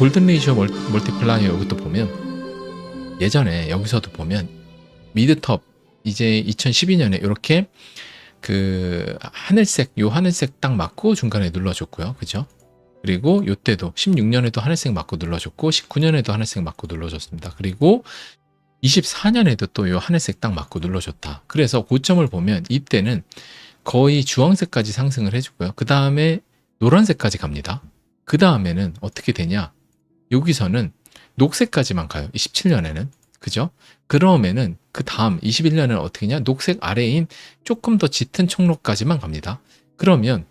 골든 레이쇼 멀- 멀티플라이어 이것도 보면 예전에 여기서도 보면 미드톱 이제 2012년에 이렇게 그 하늘색 요 하늘색 딱 맞고 중간에 눌러줬고요. 그죠? 그리고 요때도 16년에도 하늘색 맞고 눌러줬고 19년에도 하늘색 맞고 눌러줬습니다. 그리고 24년에도 또 요 하늘색 딱 맞고 눌러줬다. 그래서 고점을 보면 이때는 거의 주황색까지 상승을 해주고요. 그 다음에 노란색까지 갑니다. 그 다음에는 어떻게 되냐? 여기서는 녹색까지만 가요. 27년에는. 그죠? 그러면은 그 다음 21년에는 어떻게 냐 녹색 아래인 조금 더 짙은 청록까지만 갑니다. 그러면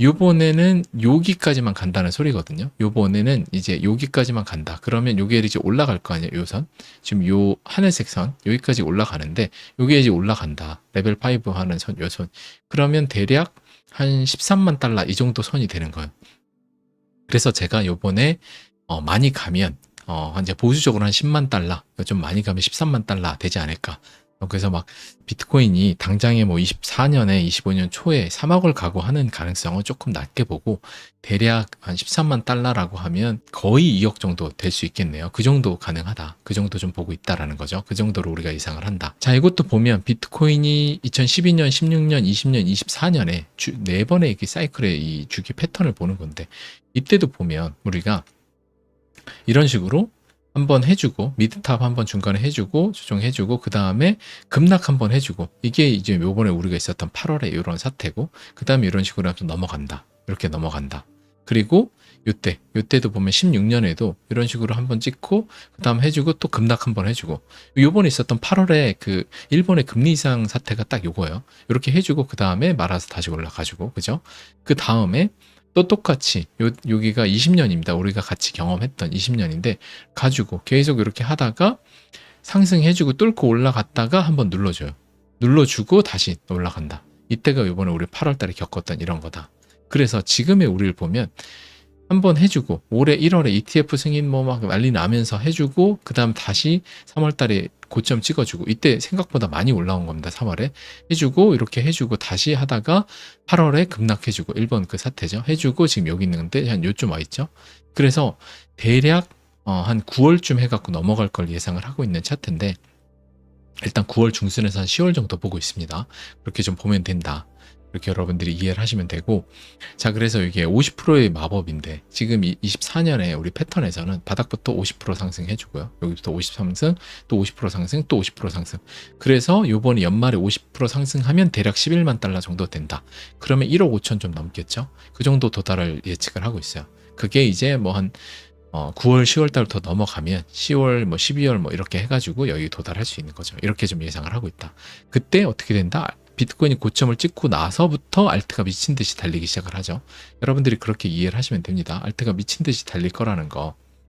요번에는 여기까지만 간다는 소리거든요. 요번에는 이제 여기까지만 간다. 그러면 요게 이제 올라갈 거 아니에요. 요 선. 지금 요 하늘색 선 여기까지 올라가는데 요게 이제 올라간다. 레벨 5 하는 선, 요 선. 그러면 대략 한 13만 달러 이 정도 선이 되는 거예요. 그래서 제가 요번에 어, 많이 가면 어, 이제 보수적으로 한 10만 달러, 좀 많이 가면 13만 달러 되지 않을까. 어, 그래서 막 비트코인이 당장에 뭐 24년에 25년 초에 3억을 가고 하는 가능성은 조금 낮게 보고 대략 한 13만 달러라고 하면 거의 2억 정도 될 수 있겠네요. 그 정도 가능하다. 그 정도 좀 보고 있다라는 거죠. 그 정도로 우리가 예상을 한다. 자, 이것도 보면 비트코인이 2012년, 16년, 20년, 24년에 주, 네 번의 이 사이클의 이 주기 패턴을 보는 건데 이때도 보면 우리가 이런 식으로 한번 해주고 미드탑 한번 중간에 해주고 조정해주고 그 다음에 급락 한번 해주고 이게 이제 요번에 우리가 있었던 8월에 이런 사태고 그 다음에 이런 식으로 하면서 넘어간다. 이렇게 넘어간다. 그리고 요때 요때도 보면 16년에도 이런 식으로 한번 찍고 그 다음 해주고 또 급락 한번 해주고. 요번에 있었던 8월에 그 일본의 금리 인상 사태가 딱 요거예요. 이렇게 해주고 그 다음에 말아서 다시 올라가지고 그죠? 그 다음에 또 똑같이 요, 여기가 20년입니다. 우리가 같이 경험했던 20년인데 가지고 계속 이렇게 하다가 상승해주고 뚫고 올라갔다가 한번 눌러줘요. 눌러주고 다시 올라간다. 이때가 이번에 우리 8월달에 겪었던 이런 거다. 그래서 지금의 우리를 보면 한번 해주고 올해 1월에 ETF 승인 뭐 막 난리 나면서 해주고 그 다음 다시 3월달에 고점 찍어주고 이때 생각보다 많이 올라온 겁니다. 3월에 해주고 이렇게 해주고 다시 하다가 8월에 급락해주고 일본 그 사태죠. 해주고 지금 여기 있는데 한 요쯤 와 있죠. 그래서 대략 어, 한 9월쯤 해갖고 넘어갈 걸 예상을 하고 있는 차트인데 일단 9월 중순에서 한 10월 정도 보고 있습니다. 그렇게 좀 보면 된다. 이렇게 여러분들이 이해를 하시면 되고 자 그래서 이게 50%의 마법인데 지금 이 24년에 우리 패턴에서는 바닥부터 50% 상승해 주고요 여기부터 50 상승 또 50% 상승 또 50% 상승 그래서 요번에 연말에 50% 상승하면 대략 11만 달러 정도 된다 그러면 1억 5천 좀 넘겠죠 그 정도 도달을 예측을 하고 있어요 그게 이제 뭐한 어, 9월, 10월 달부터 넘어가면 10월, 뭐 12월 뭐 이렇게 해가지고 여기 도달할 수 있는 거죠. 이렇게 좀 예상을 하고 있다. 그때 어떻게 된다? 비트코인이 고점을 찍고 나서부터 알트가 미친 듯이 달리기 시작을 하죠. 여러분들이 그렇게 이해를 하시면 됩니다. 알트가 미친 듯이 달릴 거라는 거.